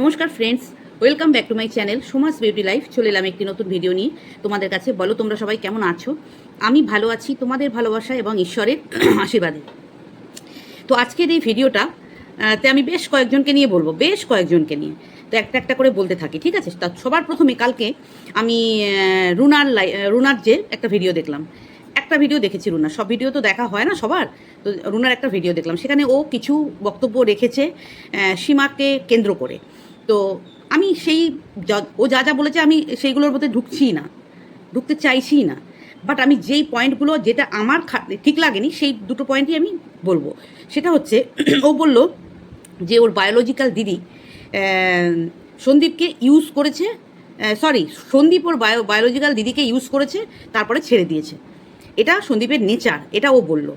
নমস্কার friends welcome back to my channel Suma's beauty life চলে এলাম একটি নতুন ভিডিও নিয়ে। তোমাদের কাছে বলো, তোমরা সবাই কেমন আছো? আমি ভালো আছি, তোমাদের ভালোবাসা এবং ঈশ্বরের আশীর্বাদে। তো আজকের এই ভিডিওটা তে আমি বেশ কয়েকজনকে নিয়ে বলব, বেশ কয়েকজনকে নিয়ে। তো একটা একটা করে বলতে থাকি, ঠিক আছে? তা সবার প্রথমে কালকে আমি রুনার লাই রুনার যে একটা ভিডিও দেখলাম। একটা ভিডিও দেখেছি রুনার সব ভিডিও তো দেখা হয় না সবার? তো রুনার একটা ভিডিও দেখলাম। সেখানে ও কিছু বক্তব্য রেখেছে সীমাকে কেন্দ্র করে। তো আমি সেই ও যা যা বলেছে আমি সেইগুলোর মধ্যে ঢুকছি না। ঢুকতে চাইছি না। বাট আমি যেই পয়েন্টগুলো যেটা আমার ঠিক লাগেনি, সেই দুটো পয়েন্টই আমি বলব। সেটা হচ্ছে, ও বলল যে ওর বায়োলজিক্যাল দিদি সন্দীপকে ইউজ করেছে সরি সন্দীপ ওর বায়ো বায়োলজিক্যাল দিদিকে ইউজ করেছে, তারপরে ছেড়ে দিয়েছে। এটা সন্দীপের নেচার এটা ও বলল।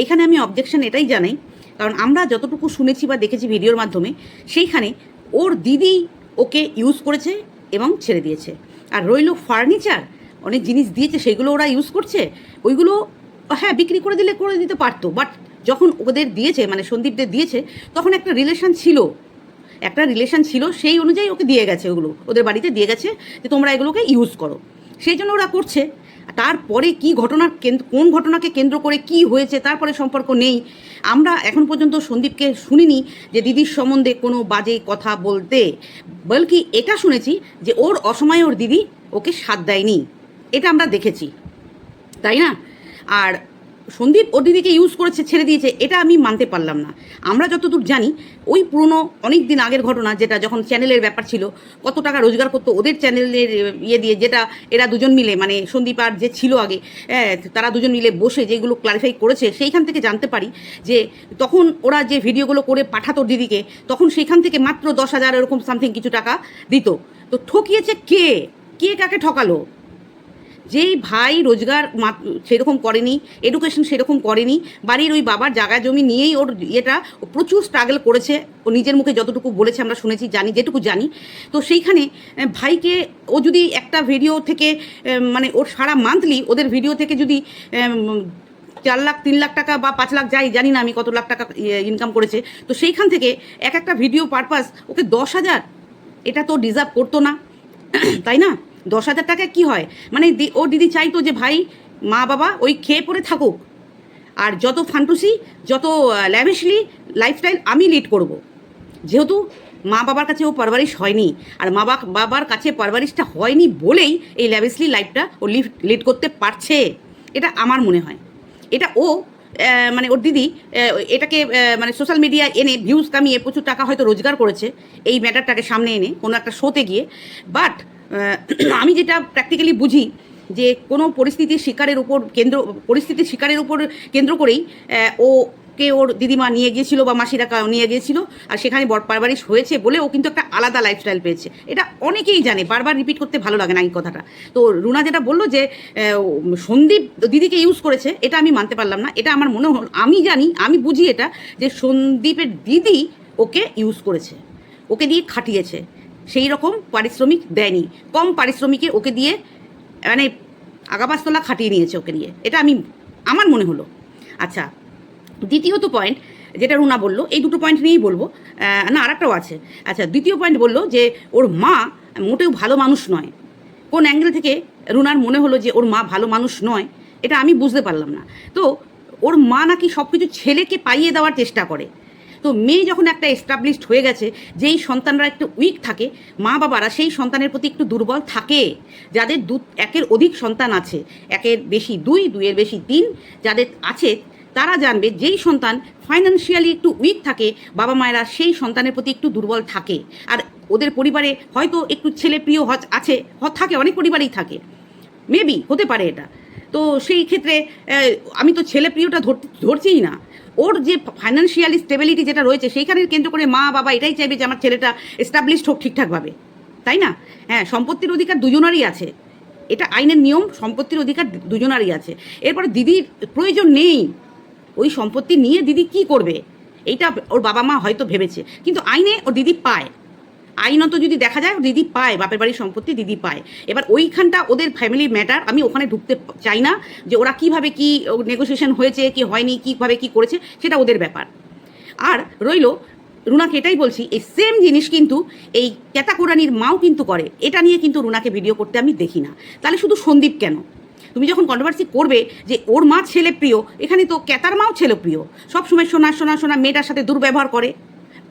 এইখানে আমি অবজেকশন এটাই জানাই, কারণ আমরা যতটুকু শুনেছি বা দেখেছি ভিডিওর মাধ্যমে, সেইখানে ওর দিদি ওকে ইউজ করেছে এবং ছেড়ে দিয়েছে। আর রইল ফার্নিচার অনেক জিনিস দিয়েছে সেগুলো ওরা ইউজ করছে। ওইগুলো হ্যাঁ বিক্রি করে দিলে করে দিতে পারতো বাট যখন ওদের দিয়েছে মানে সন্দীপদের দিয়েছে, তখন একটা রিলেশন ছিল। একটা রিলেশন ছিল, সেই অনুযায়ী ওকে দিয়ে গেছে ওগুলো, ওদের বাড়িতে দিয়ে গেছে যে তোমরা এগুলোকে ইউজ করো। সেই জন্য ওরা করছে। তারপরে কি ঘটনার কোন ঘটনাকে কেন্দ্র করে কি হয়েছে, তারপরে সম্পর্ক নেই। আমরা এখন পর্যন্ত সন্দীপকে শুনিনি যে দিদির সম্বন্ধে কোনো বাজে কথা বলতে। বলকি এটা শুনেছি যে ওর অসময়ে ওর দিদি ওকে সাথ দেয়নি। এটা আমরা দেখেছি। তাই না? আর সন্দীপ ওর দিদিকে ইউজ করেছে ছেড়ে দিয়েছে এটা আমি মানতে পারলাম না। আমরা যতদূর জানি ওই পুরনো অনেক দিন আগের ঘটনা যেটা যখন চ্যানেলের ব্যাপার ছিল কত টাকা রোজগার করতো ওদের চ্যানেলের ইয়ে দিয়ে যেটা এরা দুজন মিলে মানে সন্দীপ আর যে ছিল আগে হ্যাঁ, তারা দুজন মিলে বসে যেগুলো ক্লারিফাই করেছে সেইখান থেকে জানতে পারি যে তখন ওরা যে ভিডিওগুলো করে পাঠাতো দিদিকে তখন সেইখান থেকে মাত্র দশ হাজার এরকম সামথিং কিছু টাকা দিত। তো ঠকিয়েছে কে? কে কাকে ঠকালো? যেই ভাই রোজগার সেরকম করেনি এডুকেশন সেরকম করেনি, বাড়ির ওই বাবার জায়গা জমি নিয়েই ওর ইয়েটা প্রচুর স্ট্রাগল করেছে, ও নিজের মুখে যতটুকু বলেছে আমরা শুনেছি, জানি, যেটুকু জানি। তো সেইখানে ভাইকে ও যদি একটা ভিডিও থেকে মানে ওর সারা মান্থলি ওদের ভিডিও থেকে যদি চার লাখ, তিন লাখ টাকা বা পাঁচ লাখ যাই, জানি না আমি কত লাখ টাকা ইনকাম করেছে, তো সেইখান থেকে এক একটা ভিডিও পারপাস ওকে দশ হাজার, এটা তো ডিজার্ভ করতো না। তাই না? দশ হাজার টাকা কী হয়? মানে ও দিদি চাইতো যে, ভাই, মা বাবা, ওই খেয়ে পরে থাকুক। আর যত ফান্টুসি, যত ল্যাভিশলি লাইফস্টাইল আমি লিড করব। যেহেতু মা বাবার কাছে ও পারভারিশ হয়নি, আর মা বাবার কাছে পারভারিশটা হয়নি বলেই এই ল্যাভিশলি লাইফটা ও লিড লিড করতে পারছে। এটা আমার মনে হয়। এটা ও মানে ওর দিদি এটাকে মানে সোশ্যাল মিডিয়া এনে ভিউজ কামিয়ে প্রচুর টাকা হয়তো রোজগার করেছে, এই ম্যাটারটাকে সামনে এনে কোনো একটা শোতে গিয়ে। বাট আমি যেটা প্র্যাকটিক্যালি বুঝি যে কোনো পরিস্থিতির শিকারের উপর কেন্দ্র পরিস্থিতির শিকারের উপর কেন্দ্র করেই আহ, ওকে ওর দিদিমা নিয়ে গিয়েছিল বা মাসিরা নিয়ে গিয়েছিল আর সেখানে বর পারবারিশ হয়েছে বলে ও কিন্তু একটা আলাদা লাইফস্টাইল পেয়েছে। এটা অনেকেই জানে বারবার রিপিট করতে ভালো লাগে না এই কথাটা। তো রুনা যেটা বলল যে সন্দীপ দিদিকে ইউজ করেছে এটা আমি মানতে পারলাম না। এটা আমার মনে হল আমি জানি আমি বুঝি এটা যে সন্দীপের দিদি ওকে ইউজ করেছে ওকে দিয়ে খাটিয়েছে। সেই রকম পারিশ্রমিক দেয়নি। কম পারিশ্রমিকে ওকে দিয়ে মানে আগাবাস্তলা খাটিয়ে নিয়েছে ওকে নিয়ে। এটা আমি, আমার মনে হলো। আচ্ছা দ্বিতীয়ত পয়েন্ট যেটা রুনা বলল, এই দুটো পয়েন্ট নিয়েই বলব। না, আরেকটাও আছে। আচ্ছা দ্বিতীয় পয়েন্ট বলল যে ওর মা মোটেও ভালো মানুষ নয়। কোন অ্যাঙ্গেল থেকে রুনার মনে হলো যে ওর মা ভালো মানুষ নয়, এটা আমি বুঝতে পারলাম না। তো ওর মা নাকি সব কিছু ছেলেকে পাইয়ে দেওয়ার চেষ্টা করে। তো মেয়ে যখন একটা এস্টাবলিশড হয়ে গেছে, যেই সন্তানরা একটু উইক থাকে মা বাবারা সেই সন্তানের প্রতি একটু দুর্বল থাকে। যাদের দু, একের অধিক সন্তান আছে, একের বেশি দুই, দুইয়ের বেশি তিন যাদের আছে, তারা জানবে যেই সন্তান ফাইন্যান্সিয়ালি একটু উইক থাকে বাবা মায়েরা সেই সন্তানের প্রতি একটু দুর্বল থাকে। আর ওদের পরিবারে হয়তো একটু ছেলে প্রিয় হ- আছে থাকে, অনেক পরিবারেই থাকে। মেবি হতে পারে এটা। তো সেই ক্ষেত্রে আমি তো ছেলে প্রিয়টা ধরছিই না। ওর যে ফাইন্যান্সিয়ালি স্টেবিলিটি যেটা রয়েছে, সেইখানে কেন্দ্র করে মা, বাবা এটাই চাইবে যে আমার ছেলেটা এস্টাবলিশড হোক ঠিকঠাকভাবে। তাই না? হ্যাঁ সম্পত্তির অধিকার দুজনারই আছে। এটা আইনের নিয়ম, সম্পত্তির অধিকার দুজনারই আছে। এরপরে দিদির প্রয়োজন নেই। ওই সম্পত্তি নিয়ে দিদি কি করবে? এইটা ওর বাবা মা হয়তো ভেবেছে। কিন্তু আইনে ওর দিদি পায়। আইনত যদি দেখা যায়, দিদি পায়, বাপের বাড়ির সম্পত্তি দিদি পায়। এবার ওইখানটা ওদের ফ্যামিলি ম্যাটার আমি ওখানে ঢুকতে চাই না যে ওরা কীভাবে কি নেগোসিয়েশন হয়েছে, কি হয়নি, কীভাবে কি করেছে, সেটা ওদের ব্যাপার। আর রইল, রুনাকে এটাই বলছি, এই সেম জিনিস কিন্তু এই ক্যাতাকুরানির মাও কিন্তু করে। এটা নিয়ে কিন্তু রুনাকে ভিডিও করতে আমি দেখি না। তাহলে শুধু সন্দীপ কেন? তুমি যখন কন্ট্রোভার্সি করবে যে ওর মা ছেলে প্রিয়, এখানে তো ক্যাতার মাও ছেলে প্রিয়। সবসময় শোনা শোনা সোনা মেয়েটার সাথে দুর্ব্যবহার করে।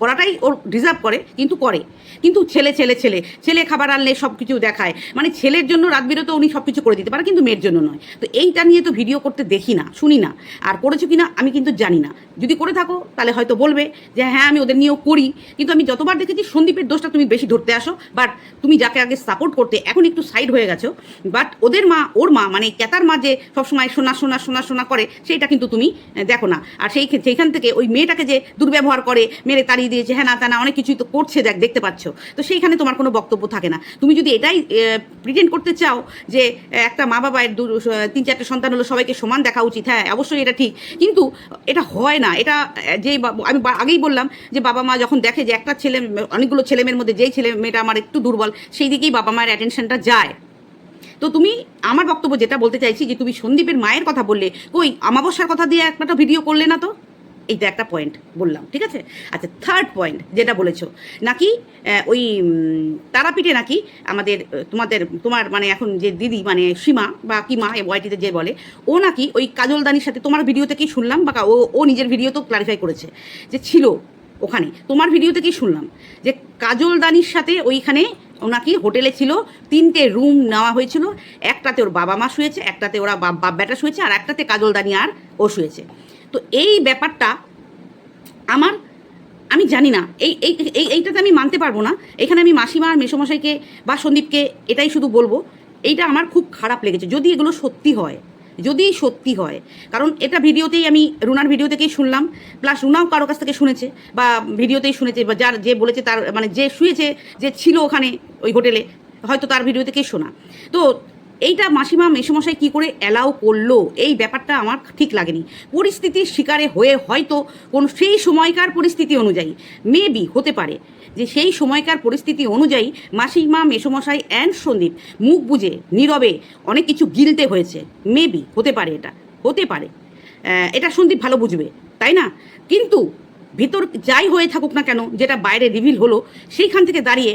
করাটাই ওর ডিজার্ভ করে, কিন্তু করে। কিন্তু ছেলে ছেলে ছেলে ছেলে খাবার আনলে সব কিছু দেখায়। মানে ছেলের জন্য রাত বিরত উনি সব কিছু করে দিতে পারে, কিন্তু মেয়ের জন্য নয়। তো এইটা নিয়ে তো ভিডিও করতে দেখি না, শুনি না। আর করেছ কিনা আমি কিন্তু জানি না। যদি করে থাকো, তাহলে হয়তো বলবে যে হ্যাঁ আমি ওদের নিয়েও করি। কিন্তু আমি যতবার দেখেছি সন্দীপের দোষটা তুমি বেশি ধরতে আসো। বাট তুমি যাকে আগে সাপোর্ট করতে এখন একটু সাইড হয়ে গেছো। বাট ওদের মা, ওর মা মানে ক্যাতার মা যে সবসময় শোনা শোনা শোনা শোনা করে, সেইটা কিন্তু তুমি দেখো না। আর সেই সেইখান থেকে ওই মেয়েটাকে যে দুর্ব্যবহার করে, মেরে তাড়িয়ে দিয়েছে হ্যাঁ না, তা না, অনেক কিছুই তো করছে, দেখ, দেখতে পাচ্ছ। তো সেইখানে তোমার কোনো বক্তব্য থাকে না। তুমি যদি এটাই প্রিটেন্ড করতে চাও যে একটা মা বাবার দু তিন, চারটে সন্তান হলো, সবাইকে সমান দেখা উচিত হ্যাঁ অবশ্যই এটা ঠিক। কিন্তু এটা হয় না। এটা যেই আমি আগেই বললাম যে, বাবা মা যখন দেখে যে, একটা ছেলে, অনেকগুলো ছেলেমেয়ের মধ্যে, যেই ছেলে মেয়েটা আমার একটু দুর্বল, সেই দিকেই বাবা মায়ের অ্যাটেনশনটা যায়। তো তুমি আমার বক্তব্য যেটা বলতে চাইছি যে, তুমি সন্দীপের মায়ের কথা বললে, কই, আমাবস্যার কথা দিয়ে একটা ভিডিও করলে না তো? এইটা একটা পয়েন্ট বললাম, ঠিক আছে? আচ্ছা থার্ড পয়েন্ট যেটা বলেছ, নাকি ওই তারাপীঠে নাকি আমাদের, তোমাদের, তোমার মানে এখন যে দিদি মানে সীমা বা কি মা ওয়াইটিতে যে বলে, ও নাকি ওই কাজলদানির সাথে তোমার ভিডিও থেকেই শুনলাম বা ও ও নিজের ভিডিওতেও ক্লারিফাই করেছে যে ছিল ওখানে। তোমার ভিডিও থেকেই শুনলাম যে কাজলদানির সাথে ওইখানে ওনাকি হোটেলে ছিল, তিনটে রুম নেওয়া হয়েছিল, একটাতে ওর বাবা মা শুয়েছে, একটাতে ওরা বাপ বাপ বেটা শুয়েছে, আর একটাতে কাজলদানি আর ও শুয়েছে। তো এই ব্যাপারটা আমার, আমি জানি না। এই এই, এই- এইটাতে আমি মানতে পারব না। এখানে আমি মাসিমা আর মেসমশাইকে বা সন্দীপকে এটাই শুধু বলব, এইটা আমার খুব খারাপ লেগেছে। যদি এগুলো সত্যি হয়, যদি সত্যি হয়, কারণ এটা ভিডিওতেই আমি রুনার ভিডিও থেকেই শুনলাম, প্লাস রুনাও কারও কাছ থেকে শুনেছে, বা ভিডিওতেই শুনেছে, বা যার যে বলেছে তার মানে যে শুয়েছে, যে ছিল ওখানে ওই হোটেলে, হয়তো তার ভিডিও থেকেই শোনা। তো এইটা মাসিমা মেসমশাই কী করে অ্যালাউ করল? এই ব্যাপারটা আমার ঠিক লাগেনি। পরিস্থিতির শিকারে হয়ে হয়তো কোন, সেই সময়কার পরিস্থিতি অনুযায়ী মেবি হতে পারে, যে সেই সময়কার পরিস্থিতি অনুযায়ী মাসিমা, মেসমশাই অ্যান্ড সন্দীপ মুখ বুঝে নীরবে অনেক কিছু গিলতে হয়েছে। মেবি হতে পারে এটা, হতে পারে। এটা সন্দীপ ভালো বুঝবে, তাই না? কিন্তু ভিতর যাই হয়ে থাকুক না কেন, যেটা বাইরে রিভিল হলো, সেইখান থেকে দাঁড়িয়ে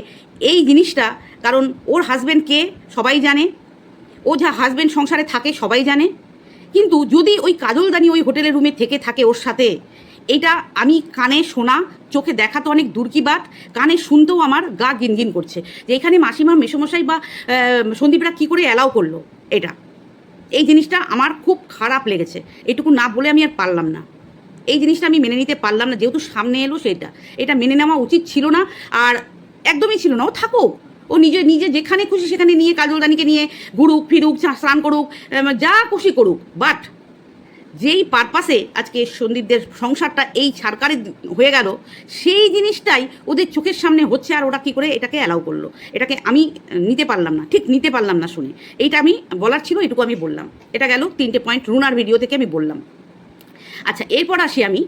এই জিনিসটা, কারণ ওর হাজব্যান্ড কে সবাই জানে ও যা হাজব্যান্ড সংসারে থাকে, সবাই জানে। কিন্তু যদি ওই কাজলদানি ওই হোটেলের রুমে থেকে থাকে ওর সাথে, এটা আমি কানে শোনা, চোখে দেখা তো অনেক দূর কি কানে শুনতেও আমার গা গিনগিন করছে যে এখানে মাসিমা, মেসমশাই বা সন্দীপরা কী করে অ্যালাউ করল এটা? এই জিনিসটা আমার খুব খারাপ লেগেছে। এটুকু না বলে আমি আর পারলাম না। এই জিনিসটা আমি মেনে নিতে পারলাম না, যেহেতু সামনে এলো সেটা। এটা মেনে নেওয়া উচিত ছিল না, আর একদমই ছিল না। ও থাকুক। ও নিজে নিজে যেখানে খুশি সেখানে নিয়ে কাজল কাজলদানিকে নিয়ে ঘুরুক ফিরুক স্নান করুক যা খুশি করুক। বাট যেই পারপাসে আজকে সন্দীপদের সংসারটা এই সরকারে হয়ে গেল সেই জিনিসটাই ওদের চোখের সামনে হচ্ছে আর ওরা কী করে এটাকে অ্যালাউ করল। এটাকে আমি নিতে পারলাম না ঠিক নিতে পারলাম না শুনে। এইটা আমি বলার ছিল এটুকু আমি বললাম। এটা গেল তিনটে পয়েন্ট রুনার ভিডিও থেকে আমি বললাম। আচ্ছা এরপর আসি আমি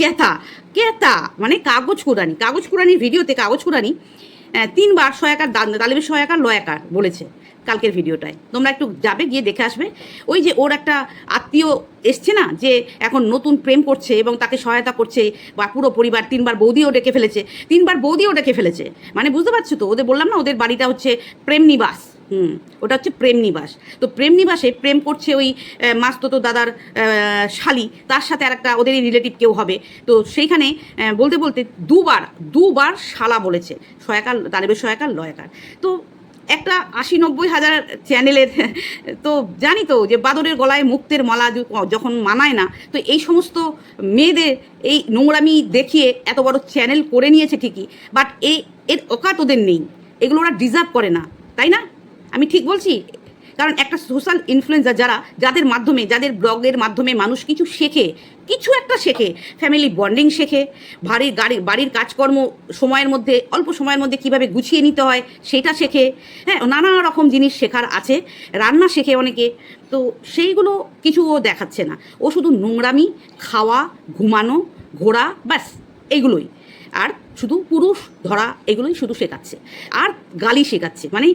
কেতা কেতা মানে কাগজ কুড়ানি। কাগজ কুড়ানির ভিডিওতে কাগজ আহ, তিনবার সহায়কার তালিবের সহায়কার, লয়াকার বলেছে কালকের ভিডিওটায়। তোমরা একটু যাবে, গিয়ে দেখে আসবে। ওই যে ওর একটা আত্মীয় এসছে না, যে এখন নতুন প্রেম করছে এবং তাকে সহায়তা করছে বা পুরো পরিবার তিনবার বৌদিও ডেকে ফেলেছে। তিনবার বৌদিও ডেকে ফেলেছে। মানে বুঝতে পারছ তো? ওদের বললাম না, ওদের বাড়িটা হচ্ছে প্রেম নিবাস। হুম, ওটা হচ্ছে প্রেম নিবাস। তো প্রেম নিবাসে প্রেম করছে ওই মাস্ততো দাদার শালি, তার সাথে আর একটা ওদেরই রিলেটিভ কেউ হবে। তো সেইখানে বলতে বলতে দুবার দুবার শালা বলেছে সহায়কার তালেবের সহায়কার লয়াকার তো একটা আশি নব্বই হাজার চ্যানেলের তো জানি তো যে বাদরের গলায় মুক্তের মালা যখন মানায় না, তো এই সমস্ত মেয়েদের এই নোংরামি দেখিয়ে এত বড় চ্যানেল করে নিয়েছে ঠিকই বাট এই এর অকাত ওদের নেই। এগুলো ওরা ডিজার্ভ করে না, তাই না? আমি ঠিক বলছি? কারণ একটা সোশ্যাল ইনফ্লুয়েন্সার যারা, যাদের মাধ্যমে, যাদের ব্লগের মাধ্যমে মানুষ কিছু শেখে, কিছু একটা শেখে ফ্যামিলি বন্ডিং শেখে বাড়ির গাড়ি, বাড়ির কাজকর্ম সময়ের মধ্যে, অল্প সময়ের মধ্যে কীভাবে গুছিয়ে নিতে হয়, সেটা শেখে। হ্যাঁ নানা রকম জিনিস শেখার আছে, রান্না শেখে অনেকে, তো সেইগুলো কিছু ও দেখাচ্ছে না। ও শুধু নোংরামি, খাওয়া, ঘুমানো, ঘোরা, ব্যাস, এইগুলোই। আর শুধু পুরুষ ধরা এগুলোই শুধু শেখাচ্ছে। আর গালি শেখাচ্ছে। মানে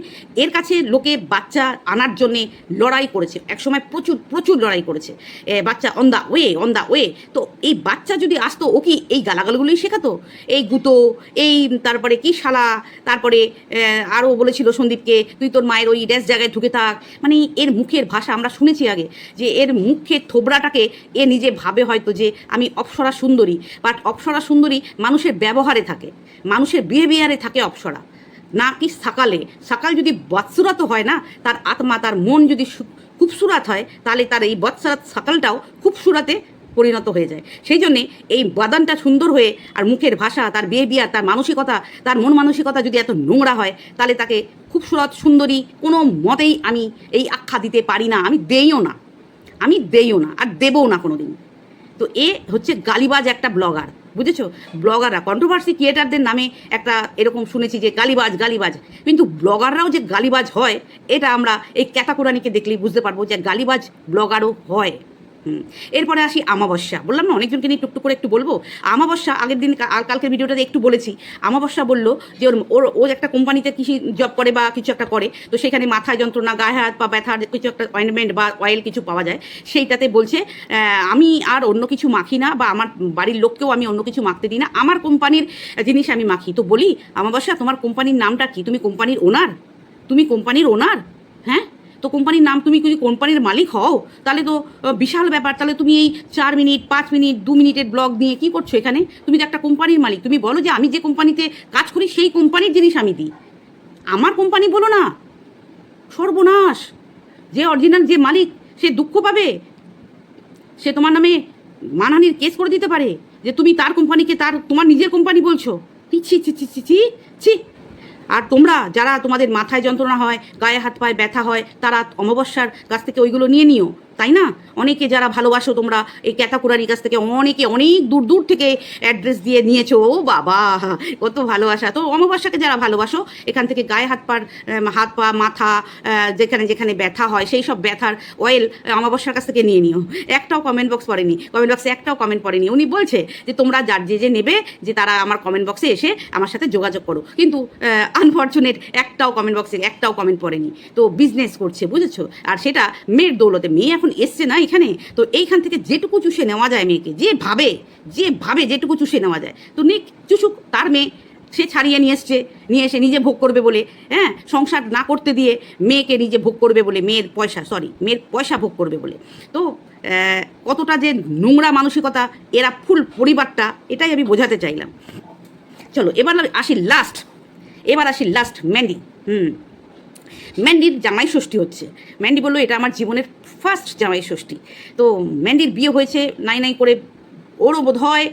এর কাছে লোকে বাচ্চা আনার জন্যে লড়াই করেছে। একসময় প্রচুর প্রচুর লড়াই করেছে। বাচ্চা on the way on the way তো এই বাচ্চা যদি আসতো, ও কি এই গালাগালগুলোই শেখাতো? এই গুতো, এই তারপরে কি শালা, তারপরে আরও বলেছিল সন্দীপকে, তুই তোর মায়ের ওই ড্যাস জায়গায় ঢুকে থাক। মানে এর মুখের ভাষা আমরা শুনেছি আগে, যে এর মুখের থোবড়াটাকে এ নিজে ভাবে হয়তো যে, আমি অপ্সরা সুন্দরী। বাট অপ্সরা সুন্দরী মানুষের ব্যবহারে থাকে। মানুষের বিহেভিয়ারে থাকে অপ্সরা। না কি সকালে সকাল যদি বৎসুরাত হয় না, তার আত্মা, তার মন যদি খুবসুরাত হয়, তাহলে তার এই বৎসরাত সকালটাও খুবসুরাতে পরিণত হয়ে যায়। সেই জন্যে এই বাদানটা সুন্দর হয়ে আর মুখের ভাষা, তার বিহেভিয়ার, তার মানসিকতা, তার মন মানসিকতা যদি এত নোংরা হয়, তাহলে তাকে খুবসুরত সুন্দরী কোনো মতেই আমি এই আখ্যা দিতে পারি না। আমি দেইও না। আমি দেইও না, আর দেবও না কোনো দিন তো এ হচ্ছে গালিবাজ একটা ব্লগার। বুঝেছ ব্লগাররা কন্ট্রোভার্সি ক্রিয়েটারদের নামে একটা এরকম শুনেছি যে গালিবাজ গালিবাজ কিন্তু ব্লগাররাও যে গালিবাজ হয়, এটা আমরা এই ক্যাটাকুরানিকে দেখলেই বুঝতে পারব যে গালিবাজ ব্লগারও হয়। এরপরে আসি আমাবস্যা। বললাম না, অনেকজনকে নিয়ে টুকটুক করে একটু বলব? আমাবস্যা, আগের দিন কালকের ভিডিওটাতে একটু বলেছি। আমাবস্যা বলল যে ওর ওর ও একটা কোম্পানিতে কৃষি জব করে বা কিছু একটা করে, তো সেখানে মাথায় যন্ত্রণা, গায়ে হাত পা ব্যথার কিছু একটা অয়েন্টমেন্ট বা অয়েল কিছু পাওয়া যায়। সেইটাতে বলছে আমি আর অন্য কিছু মাখি না বা আমার বাড়ির লোককেও আমি অন্য কিছু মাখতে দিই না। আমার কোম্পানির জিনিস আমি মাখি। তো বলি, আমাবস্যা, তোমার কোম্পানির নামটা কি? তুমি কোম্পানির ওনার তুমি কোম্পানির ওনার হ্যাঁ? তো কোম্পানির নাম তুমি যদি কোম্পানির মালিক হও, তাহলে তো বিশাল ব্যাপার। তাহলে তুমি এই চার মিনিট, পাঁচ মিনিট, দু মিনিটের ব্লগ নিয়ে কি করছ এখানে? তুমি তো একটা কোম্পানির মালিক। তুমি বলো যে আমি যে কোম্পানিতে কাজ করি, সেই কোম্পানির জিনিস আমি দিই। আমার কোম্পানি বলো না। সর্বনাশ। যে অরিজিনাল যে মালিক, সে দুঃখ পাবে। সে তোমার নামে মানহানির কেস করে দিতে পারে। যে তুমি তার কোম্পানিকে তার, তোমার নিজের কোম্পানি বলছো। ছি ছি ছি ছি ছি ছি। আর তোমরা যারা তোমাদের মাথায় যন্ত্রণা হয়, গায়ে হাত পায়ে ব্যথা হয়, তারা অমাবস্যার কাছ থেকে ওইগুলো নিয়ে নিও। তাই না? অনেকে যারা ভালোবাসো, তোমরা এই ক্যাতাকুরানির কাছ থেকে অনেকে অনেক দূর দূর থেকে অ্যাড্রেস দিয়ে নিয়েছো। ও বাবা, কত ভালোবাসা। তো অমাবস্যাকে যারা ভালোবাসো, এখান থেকে গায়ে হাত পার হাত পা, মাথা যেখানে যেখানে ব্যথা হয়, সেই সব ব্যথার অয়েল অমাবস্যার কাছ থেকে নিয়ে নিও। একটাও কমেন্ট বক্স পড়েনি। কমেন্ট বক্সে একটাও কমেন্ট পড়েনি। উনি বলছে যে, তোমরা যার যে যে নেবে, যে তারা আমার কমেন্ট বক্সে এসে আমার সাথে যোগাযোগ করো। কিন্তু আনফর্চুনেট একটাও কমেন্ট বক্সে একটাও কমেন্ট পড়েনি। তো বিজনেস করছে, বুঝেছ? আর সেটা মেয়ের দৌলতে, মেয়ে এখন এসছে না এখানে, তো এইখান থেকে যেটুকু চুষে নেওয়া যায় মেয়েকে, যে ভাবে যে ভাবে যেটুকু চুষে নেওয়া যায়। তো নিক চুষুক তার মেয়ে, সে ছাড়িয়ে নিয়ে এসছে, নিয়ে এসে নিজে ভোগ করবে বলে হ্যাঁ? সংসার না করতে দিয়ে মেয়েকে নিজে ভোগ করবে বলে, মেয়ের পয়সা সরি মেয়ের পয়সা ভোগ করবে বলে। তো কতটা যে নোংরা মানসিকতা, এরা ফুল পরিবারটা, এটাই আমি বোঝাতে চাইলাম। চলো, এবার আসি লাস্ট এবার আসি লাস্ট ম্যান্ডি হুম। ম্যান্ডির জামাই ষষ্ঠী হচ্ছে। ম্যান্ডি বলল, এটা আমার জীবনের ফার্স্ট জামাই ষষ্ঠী। তো ম্যান্ডির বিয়ে হয়েছে, নাই নাই করে ওরও বোধ হয়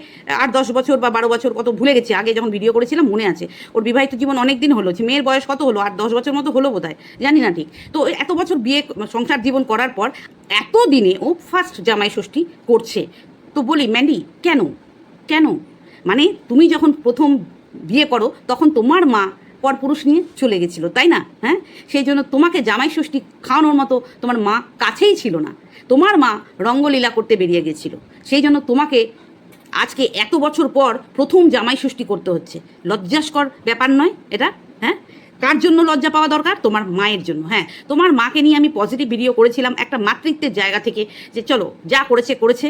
আট দশ বছর বা বারো বছর কত ভুলে গেছে। আগে যখন ভিডিও করেছিলাম, মনে আছে। ওর বিবাহিত জীবন অনেক দিন হলো মেয়ের বয়স কত হলো? আট দশ বছর মতো হলো বোধহয়। জানি না ঠিক। তো এত বছর বিয়ে, সংসার জীবন করার পর এত দিনে ও ফার্স্ট জামাই ষষ্ঠী করছে। তো বলি ম্যান্ডি কেন? কেন? মানে তুমি যখন প্রথম বিয়ে করো, তখন তোমার মা পরপুরুষ নিয়ে চলে গেছিল, তাই না? হ্যাঁ? সেই জন্য তোমাকে জামাই ষষ্ঠী খাওয়ানোর মতো তোমার মা কাছেই ছিল না। তোমার মা রঙ্গলীলা করতে বেরিয়ে গেছিল। সেই জন্য তোমাকে আজকে এত বছর পর প্রথম জামাই ষষ্ঠী করতে হচ্ছে। লজ্জাস্কর ব্যাপার নয় এটা হ্যাঁ? কার জন্য লজ্জা পাওয়া দরকার? তোমার মায়ের জন্য হ্যাঁ। তোমার মাকে নিয়ে আমি পজিটিভ ভিডিও করেছিলাম একটা মাতৃত্বের জায়গা থেকে যে চলো, যা করেছে করেছে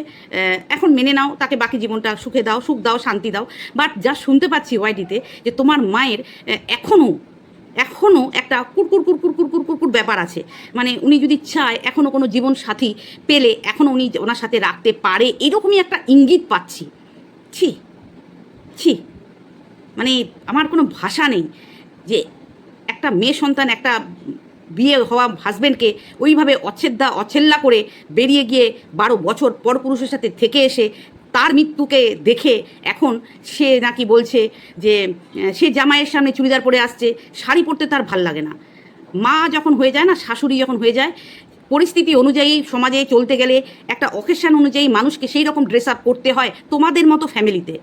এখন মেনে নাও, তাকে বাকি জীবনটা সুখে দাও, সুখ দাও, শান্তি দাও। বাট যা শুনতে পাচ্ছি ওয়াইডিতে যে তোমার মায়ের এখনও এখনও একটা কুরকুর কুরকুর কুরকুর কুরকুর ব্যাপার আছে। মানে উনি যদি চায় এখনও কোনো জীবন সাথী পেলে এখনও উনি ওনার সাথে রাখতে পারে, এরকমই একটা ইঙ্গিত পাচ্ছি। ছি ছি। মানে আমার কোনো ভাষা নেই যে একটা মেয়ে সন্তান, একটা বিয়ে হওয়া হাজব্যান্ডকে ওইভাবে অচ্ছেদ্যা অচ্ছেল্লা করে বেরিয়ে গিয়ে বারো বছর পরপুরুষের সাথে থেকে এসে তার মৃত্যুকে দেখে এখন সে নাকি বলছে যে, সে জামাইয়ের সামনে চুড়িদার পরে আসছে, শাড়ি পরতে তার ভালো লাগে না। মা যখন হয়ে যায় না, শাশুড়ি যখন হয়ে যায়, পরিস্থিতি অনুযায়ী, সমাজে চলতে গেলে একটা অকেশান অনুযায়ী মানুষকে সেই রকম ড্রেস আপ করতে হয় তোমাদের মতো ফ্যামিলিতে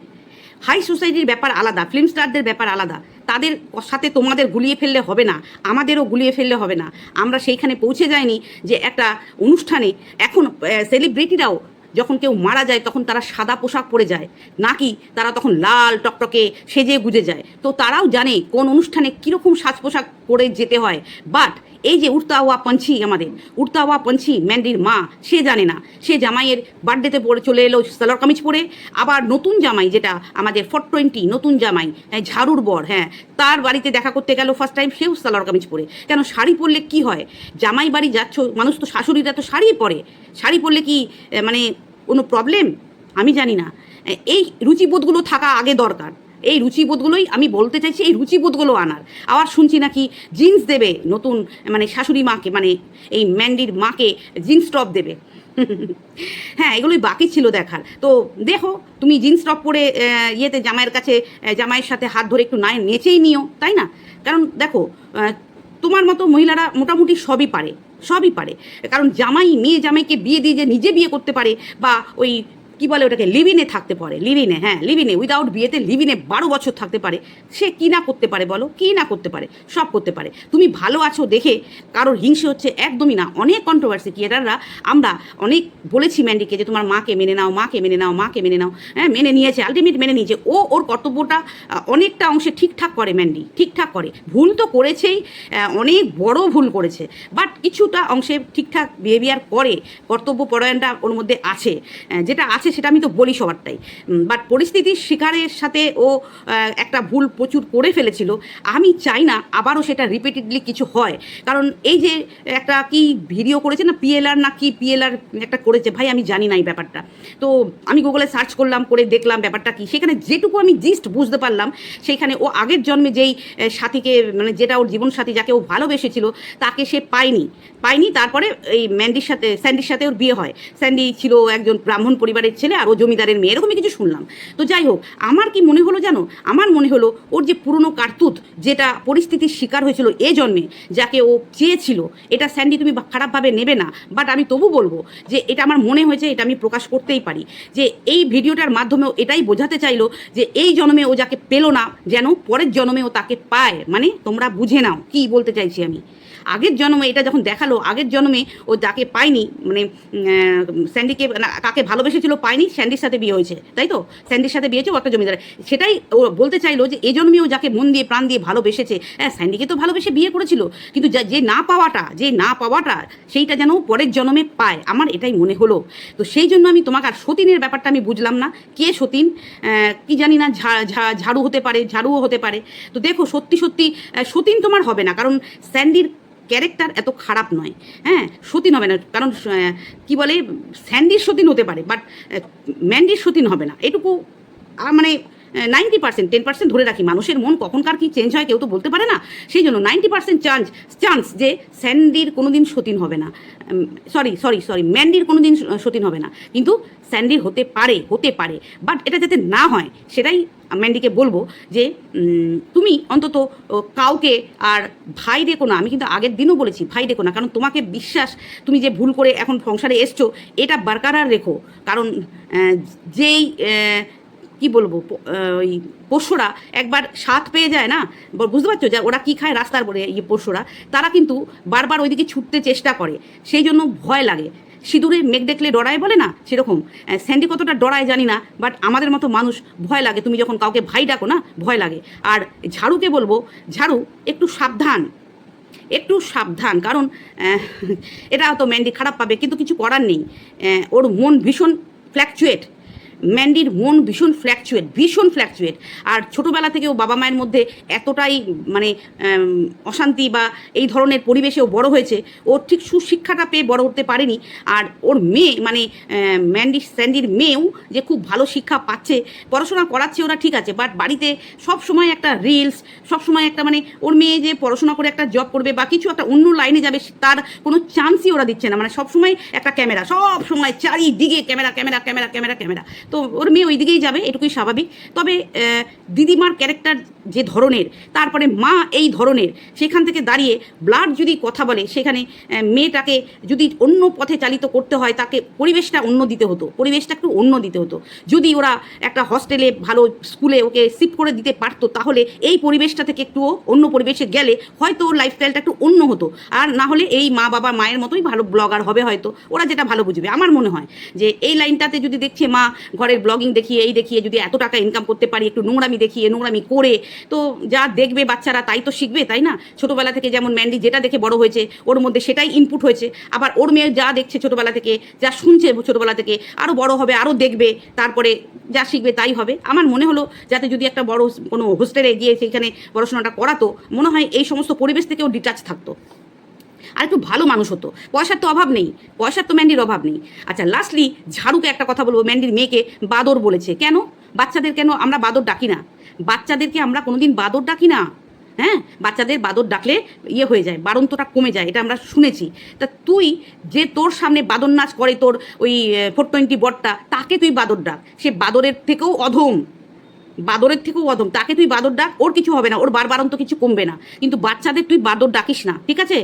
হাই সোসাইটির ব্যাপার আলাদা ফিল্ম স্টারদের ব্যাপার আলাদা। তাদের সাথে তোমাদের গুলিয়ে ফেললে হবে না, আমাদেরও গুলিয়ে ফেললে হবে না। আমরা সেইখানে পৌঁছে যাইনি যে একটা অনুষ্ঠানে, এখন সেলিব্রিটিরাও যখন কেউ মারা যায়, তখন তারা সাদা পোশাক পরে যায়। নাকি তারা তখন লাল টকটকে সেজে গুজে যায়। তো তারাও জানে কোন অনুষ্ঠানে কীরকম সাজ পোশাক পরে যেতে হয়। বাট এই যে উড়তা হওয়া পঞ্ছি আমাদের উড়তা হওয়া পঞ্ছি ম্যান্ডির মা সে জানে না। সে জামাইয়ের বার্থডেতে পরে চলে এলো সালোয়ার কামিজ পরে। আবার নতুন জামাই যেটা আমাদের ফোর টোয়েন্টি নতুন জামাই হ্যাঁ, ঝাড়ুর বর হ্যাঁ তার বাড়িতে দেখা করতে গেল ফার্স্ট টাইম সেও সালোয়ার কামিজ পরে। কেন শাড়ি পরলে কি হয়? জামাই বাড়ি যাচ্ছ মানুষ তো শাশুড়িরা তো শাড়ি পরে। শাড়ি পরলে কি মানে কোনো প্রবলেম আমি জানি না। এই রুচিবোধগুলো থাকা আগে দরকার। এই রুচিবোধগুলোই আমি বলতে চাইছি, এই রুচিবোধগুলো আনার। আবার শুনছি নাকি জিন্স দেবে নতুন মানে শাশুড়ি মাকে মানে এই ম্যান্ডির মাকে জিন্স টপ দেবে। হ্যাঁ এগুলোই বাকি ছিল দেখার। তো দেখো, তুমি জিন্স টপ পরে ইয়েতে জামাইয়ের কাছে জামাইয়ের সাথে হাত ধরে একটু নায় নেচেই নিও, তাই না? কারণ দেখো তোমার মতো মহিলারা মোটামুটি সবই পারে সবই পারে। কারণ জামাই, মেয়ে জামাইকে বিয়ে দিয়ে যে নিজে বিয়ে করতে পারে, বা ওই কি বলে ওটাকে? লিভিনে থাকতে পারে। লিভিনে হ্যাঁ লিভিনে উইদাউট বিয়েতে লিভিনে বারো বছর থাকতে পারে। সে কি না করতে পারে বলো? কি না করতে পারে? সব করতে পারে। তুমি ভালো আছো দেখে কারোর হিংসে হচ্ছে একদমই না। অনেক কন্ট্রোভার্সি ক্রিয়েটাররা আমরা অনেক বলেছি ম্যান্ডিকে যে তোমার মাকে মেনে নাও, মাকে মেনে নাও, মাকে মেনে নাও হ্যাঁ মেনে নিয়েছে আলটিমেট মেনে নিয়েছে। ও ওর কর্তব্যটা অনেকটা অংশে ঠিকঠাক করে ম্যান্ডি ঠিকঠাক করে। ভুল তো করেছেই অনেক বড় ভুল করেছে। বাট কিছুটা অংশে ঠিকঠাক বিহেভিয়ার করে, কর্তব্য পরায়ণটা ওর মধ্যে আছে। যেটা আছে সেটা আমি তো বলি সবারটাই। বাট পরিস্থিতির শিকারের সাথে ও একটা ভুল প্রচুর করে ফেলেছিল। আমি চাই না আবারও সেটা রিপিটেডলি কিছু হয়। কারণ এই যে একটা কি ভিডিও করেছে না পিএলআর না কি পিএলআর একটা করেছে, ভাই আমি জানি না এই ব্যাপারটা। তো আমি গুগলে সার্চ করলাম, করে দেখলাম ব্যাপারটা কি। সেখানে যেটুকু আমি জিস্ট বুঝতে পারলাম সেইখানে ও আগের জন্মে যেই সাথীকে মানে যেটা ওর জীবন সাথী যাকে ও ভালোবেসেছিল, তাকে সে পায়নি। পায়নি, তারপরে এই ম্যান্ডির সাথে স্যান্ডির সাথে ওর বিয়ে হয়। স্যান্ডি ছিল একজন ব্রাহ্মণ পরিবারের ছেলে আর ও জমিদারের মেয়ে, এরকমই কিছু শুনলাম। তো যাই হোক, আমার কি মনে হলো জানো? আমার মনে হলো ওর যে পুরনো কার্তুত, যেটা পরিস্থিতির শিকার হয়েছিল এ জন্মে, যাকে ও চেয়েছিল, এটা স্যান্ডি তুমি খারাপভাবে নেবে না। বাট আমি তবু বলব যে এটা আমার মনে হয়েছে, এটা আমি প্রকাশ করতেই পারি। যে এই ভিডিওটার মাধ্যমে ও এটাই বোঝাতে চাইলো যে এই জন্মে ও যাকে পেল না, যেন পরের জন্মে ও তাকে পায়। মানে তোমরা বুঝে নাও, কি বলতে চাইছি আমি? আগের জন্মে এটা যখন দেখাল, আগের জন্মে ও যাকে পায়নি মানে স্যান্ডিকে কাকে ভালোবেসেছিল পায়নি, স্যান্ডির সাথে বিয়ে হয়েছে, তাই তো? স্যান্ডির সাথে বিয়ে হয়েছে একটা জমিদার। সেটাই ও বলতে চাইলো যে এই জন্মেও যাকে মন দিয়ে, প্রাণ দিয়ে ভালোবেসেছে হ্যাঁ স্যান্ডিকে তো ভালোবেসে বিয়ে করেছিল, কিন্তু যা- না পাওয়াটা, যে না পাওয়াটা, সেইটা যেন পরের জন্মে পায়, আমার এটাই মনে হলো। তো সেই জন্য আমি তোমাকে, আর সতীনের ব্যাপারটা আমি বুঝলাম না, কে সতীন? কি জানি না ঝাড়ু হতে পারে, ঝাড়ুও হতে পারে। তো দেখো, সত্যি সত্যি সতীন তোমার হবে না, কারণ স্যান্ডির ক্যারেক্টার এত খারাপ নয়। হ্যাঁ? সতীন হবে না। কারণ কি বলে, স্যান্ডির সতীন হতে পারে বাট ম্যান্ডির সতীন হবে না। এটুকু মানে নাইনটি পার্সেন্ট, টেন পার্সেন্ট ধরে রাখি। মানুষের মন কখনকার কি চেঞ্জ হয় কেউ তো বলতে পারে না। সেই জন্য নাইনটি পার্সেন্ট চান্স চান্স যে স্যান্ডির কোনো দিন সতীন হবে না। সরি সরি সরি ম্যান্ডির কোনো দিন সতীন হবে না। কিন্তু স্যান্ডির হতে পারে হতে পারে। বাট এটা যাতে না হয়, সেটাই ম্যান্ডিকে বলব যে তুমি অন্তত কাউকে আর ভাই ডেকো না। আমি কিন্তু আগের দিনও বলেছি, ভাই ডেকো না। কারণ তোমাকে বিশ্বাস, তুমি যে ভুল করে এখন সংসারে এসছো, এটা বারকারার রেখো। কারণ যেই কি বলব ওই পোষ্যরা একবার স্বাদ পেয়ে যায় না? বুঝতে পারছ যে ওরা কী খায় রাস্তার পরে ইয়ে পোষ্যরা তারা কিন্তু বারবার ওইদিকে ছুটতে চেষ্টা করে, সেই জন্য ভয় লাগে। সিঁদুরে মেঘ দেখলে ডরায় বলে না? সেরকম। স্যান্ডি কতটা ডরায় জানি না, বাট আমাদের মতো মানুষ ভয় লাগে। তুমি যখন কাউকে ভাই ডাকো না, ভয় লাগে। আর ঝাড়ুকে বলব, ঝাড়ু একটু সাবধান। একটু সাবধান, কারণ এটা তো ম্যান্ডি খারাপ পাবে, কিন্তু কিছু করার নেই। ওর মন ভীষণ ফ্ল্যাকচুয়েট ম্যান্ডির মন ভীষণ ফ্ল্যাকচুয়েট ভীষণ ফ্ল্যাকচুয়েট আর ছোটোবেলা থেকেও বাবা মায়ের মধ্যে এতটাই মানে অশান্তি বা এই ধরনের পরিবেশেও বড় হয়েছে ও ঠিক সুশিক্ষাটা পেয়ে বড় হতে পারেনি। আর ওর মেয়ে মানে ম্যান্ডি স্যান্ডির মেয়েও যে খুব ভালো শিক্ষা পাচ্ছে, পড়াশোনা করাচ্ছে ওরা ঠিক আছে বাট বাড়িতে সব সময় একটা রিলস সব সময় একটা মানে ওর মেয়ে যে পড়াশোনা করে একটা জব করবে বা কিছু একটা অন্য লাইনে যাবে, তার কোনো চান্সই ওরা দিচ্ছে না। মানে সবসময় একটা ক্যামেরা সব সময় চারিদিকে camera camera camera camera camera তো ওর মেয়ে ওই দিকেই যাবে, এটুকুই স্বাভাবিক। তবে দিদিমার ক্যারেক্টার যে ধরনের, তারপরে মা এই ধরনের, সেখান থেকে দাঁড়িয়ে ব্লাড যদি কথা বলে, সেখানে মেয়েটাকে যদি অন্য পথে চালিত করতে হয়, তাকে পরিবেশটা অন্য দিতে হতো, পরিবেশটা একটু অন্য দিতে হতো। যদি ওরা একটা হস্টেলে ভালো স্কুলে ওকে শিফট করে দিতে পারতো, তাহলে এই পরিবেশটা থেকে একটু অন্য পরিবেশে গেলে হয়তো ওর লাইফস্টাইলটা একটু অন্য হতো। আর না হলে এই মা বাবা মায়ের মতোই ভালো ব্লগার হবে হয়তো, ওরা যেটা ভালো বুঝবে। আমার মনে হয় যে এই লাইনটাতে যদি দেখছে মা ঘরের ব্লগিং দেখিয়ে, এই দেখিয়ে, যদি এত টাকা ইনকাম করতে পারি, একটু নোংরামি দেখিয়ে, নোংরামি করে, তো যা দেখবে বাচ্চারা তাই তো শিখবে, তাই না? ছোটোবেলা থেকে যেমন ম্যান্ডি যেটা দেখে বড় হয়েছে, ওর মধ্যে সেটাই ইনপুট হয়েছে। আবার ওর মেয়ে যা দেখছে ছোটোবেলা থেকে, যা শুনছে ছোটোবেলা থেকে আরও বড় হবে আরও দেখবে, তারপরে যা শিখবে তাই হবে। আমার মনে হলো যাতে যদি একটা বড় কোনো হোস্টেলে গিয়ে সেখানে পড়াশোনাটা করাতো, মনে হয় এই সমস্ত পরিবেশ থেকেও ডিটাচ থাকতো। আর একটু ভালো মানুষ হতো। পয়সার তো অভাব নেই, পয়সার তো ম্যান্ডির অভাব নেই। আচ্ছা লাস্টলি ঝাড়ুকে একটা কথা বলব, ম্যান্ডির মেয়েকে বাদর বলেছে। কেন? বাচ্চাদের কেন আমরা বাদর ডাকি না? বাচ্চাদেরকে আমরা কোনোদিন বাদর ডাকি না? হ্যাঁ? বাচ্চাদের বাদর ডাকলে ইয়ে হয়ে যায় বাড়ন্তটা কমে যায়, এটা আমরা শুনেছি। তা তুই যে তোর সামনে বাদর নাচ করে তোর ওই ফোর টোয়েন্টি বটটা, তাকে তুই বাদর ডাক। সে বাদরের থেকেও অধম। বাদরের থেকেও অধম। তাকে তুই বাদর ডাক, ওর কিছু হবে না, ওর বারবারন্ত কিছু কমবে না। কিন্তু বাচ্চাদের তুই বাদর ডাকিস না, ঠিক আছে?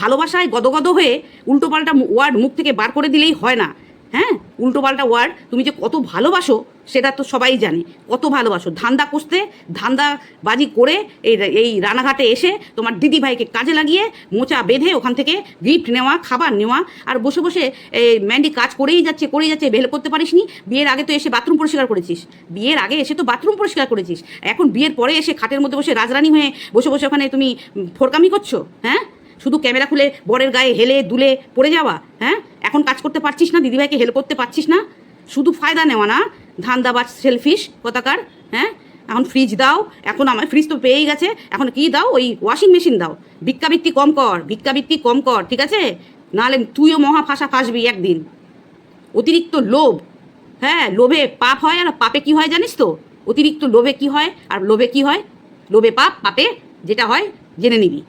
ভালোবাসায় গদগদ হয়ে উল্টোপাল্টা ওয়ার্ড মুখ থেকে বার করে দিলেই হয় না। হ্যাঁ? উল্টোপাল্টা ওয়ার্ড তুমি যে কত ভালোবাসো, সেটা তো সবাই জানে। কত ভালোবাসো। ধান্দা কষতে ধান্দাবাজি করে এই এই রানাঘাটে এসে তোমার দিদি ভাইকে কাজে লাগিয়ে মোচা বেঁধে ওখান থেকে গিফট নেওয়া, খাবার নেওয়া, আর বসে বসে এই ম্যান্ডি কাজ করেই যাচ্ছে করেই যাচ্ছে বেল করতে পারিসনি। বিয়ের আগে তো এসে বাথরুম পরিষ্কার করেছিস। বিয়ের আগে এসে তো বাথরুম পরিষ্কার করেছিস। এখন বিয়ের পরে এসে খাটের মধ্যে বসে রাজরানী হয়ে বসে বসে ওখানে তুমি ফোরকামি করছ? হ্যাঁ? শুধু ক্যামেরা খুলে বরের গায়ে হেলে, দুলে পড়ে যাওয়া হ্যাঁ? এখন কাজ করতে পারছিস না, দিদিভাইকে হেল্প করতে পারছিস না। শুধু ফায়দা নেওয়া না ধান ধান্দাবাজ সেলফিশ কথাকার হ্যাঁ? এখন ফ্রিজ দাও, এখন আমার ফ্রিজ তো পেয়েই গেছে, এখন কি দাও? ওই ওয়াশিং মেশিন দাও। ভিক্ষাবৃত্তি কম কর ভিক্ষাবৃত্তি কম কর, ঠিক আছে? নাহলে তুইও মহা ফাঁসা ফাঁসবি একদিন। অতিরিক্ত লোভ হ্যাঁ? লোভে পাপ হয়, আর পাপে কি হয় জানিস তো? অতিরিক্ত লোভে কি হয়, আর লোভে কি হয়? লোভে পাপ, পাপে যেটা হয়, জেনে নিবি।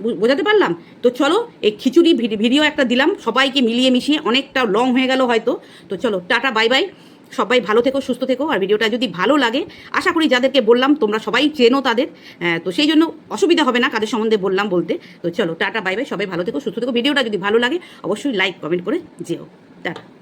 বোঝাতে পারলাম? তো চলো এই খিচুড়ি ভিডি- ভিডিও একটা দিলাম সবাইকে মিলিয়ে মিশিয়ে অনেকটা লং হয়ে গেল হয়তো। তো চলো টাটা বাই বাই সবাই ভালো থেকো সুস্থ থেকো আর ভিডিওটা যদি ভালো লাগে আশা করি যাদেরকে বললাম তোমরা সবাই চেনো তাদের। হ্যাঁ, তো সেই জন্য অসুবিধা হবে না কাদের সম্বন্ধে বললাম বলতে। তো চলো টাটা বাই বাই সবাই ভালো থেকো সুস্থ থেকো। ভিডিওটা যদি ভালো লাগে অবশ্যই লাইক কমেন্ট করে যেও। টাটা।